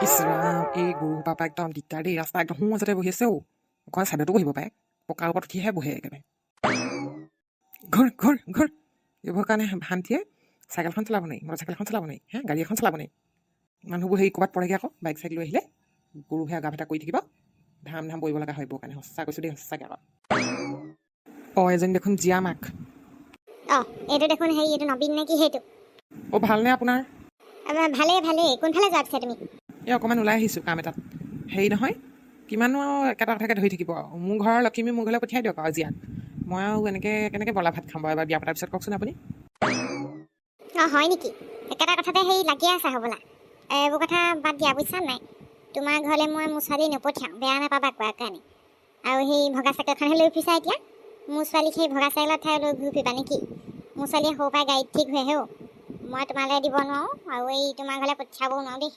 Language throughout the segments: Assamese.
ইছৰাম এই গৰু পাপা একদম দিগদাৰ দেই ৰাস্তা একদম সোঁ মাজতে বহি আছে অ' অকণমান ছাইডতো বহিব পাৰে পকাৰ ওপৰত উঠিহে বহে একেবাৰে ঘৰ ঘৰ ঘৰ এইবোৰৰ কাৰণে শান্তিয়ে চাইকেলখন চলাব নোৱাৰি মটৰচাইকেল এখন চলাব নোৱাৰি হা গাড়ী এখন চলাব নোৱাৰি মানুহবোৰ সেই ক'ৰবাত পৰেগৈ আকৌ বাইক চাইক লৈ আহিলে গৰুহে আগা ভেটা কৰি থাকিব ধাম ধাম পৰিব লগা হয় এইবোৰ কাৰণে সঁচা কৈছোঁ দেই সঁচাকৈ আকৌ অঁ এজনী দেখোন জীয়া মাক অ এইটো দেখোন হেৰি এইটো নবীন নে কি সেইটো অ' ভালনে আপোনাৰ ভালেই ভালেই কোনফালে যোৱা পিছে তুমি এই অকণমান ওলাই আহিছোঁ কাম এটাত। হেৰি নহয় কিমানো একেটা কথাকে ধৰি থাকিব আৰু। মোৰ ঘৰৰ লখিমী মোৰ ঘৰলৈ পঠিয়াই দিয়ক আৰু জীয়াক মই আৰু এনেকৈ কেনেকৈ বলা ভাত খাম বাৰু? এবাৰ বিয়া পতাৰ পিছত কওকচোন আপুনি। অ হয় নেকি? একেটা কথাতে হেৰি লাগি আছে হ'বলা। এইবোৰ কথা বাদ দিয়া বুজিছা নাই? তোমাৰ ঘৰলৈ মই মোৰ ছোৱালী নপঠিয়াওঁ। বেয়া নাপাবা কোৱাৰ কাৰণে। আৰু সেই ভগা চাইকেলখনহে লৈ ফুৰিছা এতিয়া? মোৰ ছোৱালীক সেই ভগা চাইকেলত ঠাই লৈ ঘূৰি ফুৰিবা নেকি? মোৰ ছোৱালীয়ে সৰু পৰাই গাড়ীত ঠিক হৈ আহে অ' মই তোমালৈ দিব নোৱাৰোঁ আৰু এই তোমাৰ ঘৰলৈ পঠিয়াবও নোৱাৰোঁ দেই।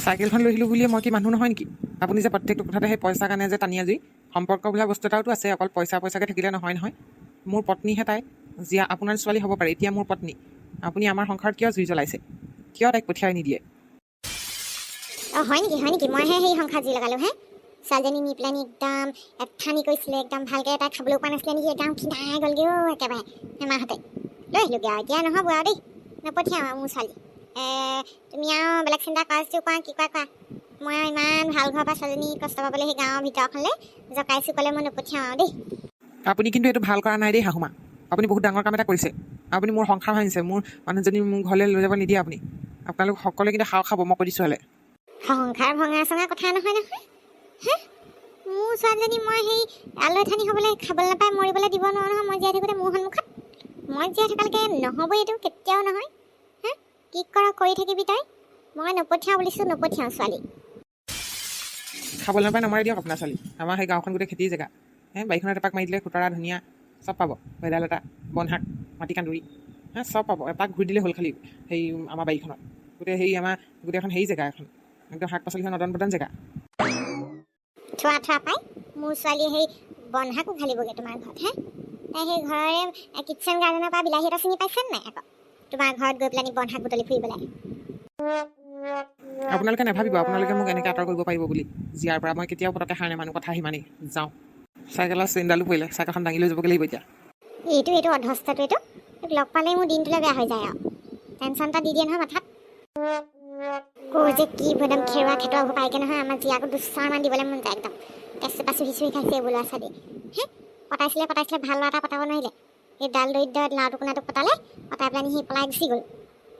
চাইকেলখন লৈ আহিলোঁ বুলিয়ে মই কি মানুহ নহয় নেকি? আপুনি যে প্ৰত্যেকটো কথাতে সেই পইচাৰ কাৰণে যে টানি আজৰি সম্পৰ্ক বোলা বস্তু এটাওতো আছে অকল পইচা পইচাকৈ থাকিলে নহয় নহয়। মোৰ পত্নীহে তাই জীয়া আপোনাৰ ছোৱালী হ'ব পাৰে এতিয়া মোৰ পত্নী। আপুনি আমাৰ সংসাৰত কিয় জুই জ্বলাইছে? কিয় তাইক পঠিয়াই নিদিয়ে? অঁ হয় নেকি হয় নেকি? মইহে সেই সংসাৰ জুই লগালোঁ হে। ছোৱালীজনী নি পেলাই নি একদম এঠানি কৰিছিলে একদম ভালকৈ তাই খাবলৈও পোৱা নাছিলে নেকি একদম খিনাই গ'লগৈ একেবাৰে। এমাহতে লৈ আহিলোঁগৈ আৰু এতিয়া নহ'ব আৰু দেই নপঠিয়াওঁ আৰু মোৰ ছোৱালী। তুমি আৰু বেলেগ চিন্তা কৰা যদি কোৱা কি কোৱা কোৱা? মই আৰু ইমান ভাল ঘৰৰ পৰা ছোৱালীজনী কষ্ট পাবলৈ সেই গাঁৱৰ ভিতৰখনলৈ জকাইছোঁ ক'লে মই নপঠিয়াওঁ আৰু দেই। আপুনি কিন্তু এইটো ভাল কৰা নাই দেই শাহুমা। আপুনি বহুত ডাঙৰ কাম এটা কৰিছে। আপুনি মোৰ সংসাৰ ভাঙিছে মোৰ মানুহজনী মোৰ ঘৰলৈ লৈ যাব নিদিয়ে আপুনি। আপোনালোক সকলোৱে কিন্তু খাওঁ খাব মই কৈ দিছোঁ হ'লে। সংসাৰ ভঙা চঙা কথা নহয় নহয়। মোৰ ছোৱালীজনী মই সেই আলৈ ঠানি হ'বলৈ খাবলৈ নাপাই মৰিবলৈ দিব নোৱাৰোঁ নহয় মই জীয়াই থাকোঁতে মোৰ সন্মুখত। মই জীয়াই থকালৈকে নহ'ব এইটো কেতিয়াও নহয়। কি কৰ কৰি থাকিবি তই? মই নপঠিয়াওঁ বুলিছোঁ নপঠিয়াওঁ ছোৱালী। খাবলৈ নাপায় নমাৰি দিয়ক আপোনাৰ ছোৱালী। আমাৰ সেই গাঁওখন গোটেই খেতিৰ জেগা। হে বাৰীখনত এপাক মাৰি দিলে খুতৰা ধুনীয়া চব পাব। ভেদাইলতা বনশাক মাটি কান্দুৰি। হে চব পাব। এপাক ঘূৰি দিলে হ'ল খালি সেই আমাৰ বাৰীখনত। গোটেই সেই আমাৰ গোটেইখন হেৰি জেগা এখন। একদম শাক পাচলিখন নদন বদন জেগা। থোৱা থোৱা পাই। মোৰ ছোৱালীয়ে সেই বনশাকো ঘালিবগৈ তোমাৰ ঘৰত হে। সেই ঘৰৰে কিটচেন গাৰ্ডেনৰ পৰা বিলাহী এটা চিনি পাইছে নাই আকৌ? তোমাৰ ঘৰত গৈ পেলাই নি বনশাক বুটলি ফুৰিবলৈ আপোনালোকে নাভাবিব আপোনালোকে মোক এনেকৈ আঁতৰ কৰিব পাৰিব বুলি। জীয়াৰ পৰা মই কেতিয়াও পটককৈ সাৰ নেমানো কথা সিমানেই যাওঁ। চাইকেলৰ চেইনডালো পৰিলে চাইকেলখন দাঙি লৈ যাবগৈ লাগিব এতিয়া। এইটো এইটো অধস্তটো এইটো। লগ পালেই মোৰ দিনটোলৈ বেয়া হৈ যায় আৰু। টেনশ্যন এটা দি দিয়ে নহয় মাথাত। কৈ যে কি একদম খেৰুৱা খেতৰ হ'ব পাইকে নহয় আমাৰ জীয়াকো দুচাৰমান দিবলৈ মন যায় একদম। তেজ চেপা চুহি চুহি খাইছে এইবোৰ ল'ৰা ছোৱালী। হে পতাইছিলে পতাইছিলে ভাল ল'ৰা এটা পতাব নোৱাৰিলে। এই ডাল দৰিদ্ৰত লাওটো কোনাটো পতালে পতাই পেলাই সি পলাই গুচি গ'ল।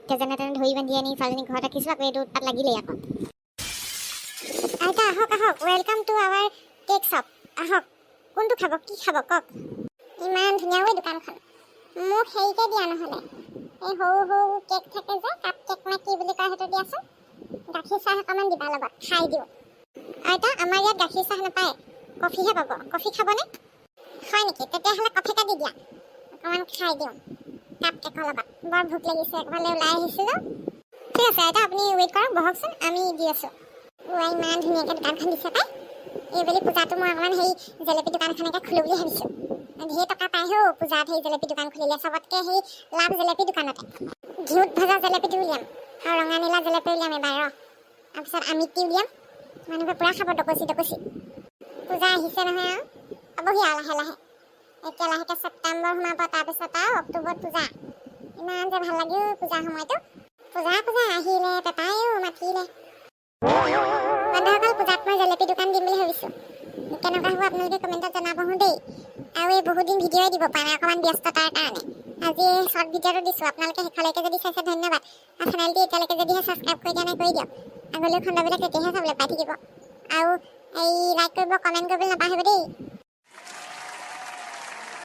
এতিয়া যেনে তেনে ধৰি বান্ধি আনি ছোৱালীজনী ঘৰত ৰাখিছোঁ আকৌ এইটো উৎপাত লাগিলেই আকৌ। আইতা আহক আহক welcome to our cake shop আহক কোনটো খাব কি খাব কওক। ইমান ধুনীয়া ঐ দোকানখন। মোক হেৰিকে দিয়া নহ'লে। এই সৰু সৰু কেক থাকে যে কাপ কেক নে কি বুলি কয় সেইটো দিয়াচোন। গাখীৰ চাহ অকণমান দিবা লগত খাই দিওঁ। আইতা আমাৰ ইয়াত গাখীৰ চাহ নাপায়। কফিহে পাব। কফি খাবনে? হয় নেকি? তেতিয়াহ'লে কফিকে দি দিয়া। অকণমান খাই দিওঁ। কাপ কেকৰ লগত বৰ ভোক লাগিছে একবাৰলৈ ওলাই আহিছিলোঁ। ঠিক আছে আইতা আপুনি ৱেইট কৰক বহকচোন আমি দি আছোঁ। ৱাই ইমান ধুনীয়াকৈ দোকানখন দিছে পাই। এইবেলি পূজাটো মই অকণমান সেই জেলেপি দোকানখনকে খোলোঁ বুলি ভাবিছোঁ। ধেৰ টকা পাই হেও পূজাত সেই জেলেপি দোকান খুলিলে চবতকৈ সেই লাভ জেলেপি দোকানতে। ঘিউত ভজা জেলেপিটো উলিয়াম আৰু ৰঙা নীলা জেলেপি উলিয়াম এবাৰ ৰ। তাৰপিছত আমিতি উলিয়াম মানুহবোৰে পূৰা খাব ডকচি ডকচি পূজা আহিছে নহয় আৰু। পাবহি আৰু লাহে লাহে। এতিয়া লাহেকৈ ছেপ্টেম্বৰ সোমাব তাৰপিছত আৰু অক্টোবৰত পূজা। ইমান যে ভাল লাগে অ' পূজাৰ সময়টো। পূজা পূজা আহিলে পেপায়ো মাতিলে। বন্ধুসকল পূজাত মই জেলেপি দোকান দিম বুলি ভাবিছোঁ। কেনেকুৱা হ'ব আপোনালোকে কমেণ্টত জনাবহোঁ দেই। আৰু এই বহুত ভিডিঅ'ই দিব পৰা নাই অকণমান ব্যস্ততাৰ কাৰণে। আজি শ্বৰ্ট ভিডিঅ'টো দিছোঁ। আপোনালোকে শেষলৈকে যদি চাইছে ধন্যবাদ। আৰু চেনেলটো এতিয়ালৈকে যদিহে ছাবস্ক্ৰাইব কৰি দিয়া নাই কৰি দিয়ক। আগলৈ খণ্ডবিলাক তেতিয়াহে চাবলৈ পাই থাকিব। আৰু এই লাইক কৰিব কমেণ্ট কৰিবলৈ নাপাহৰিব দেই।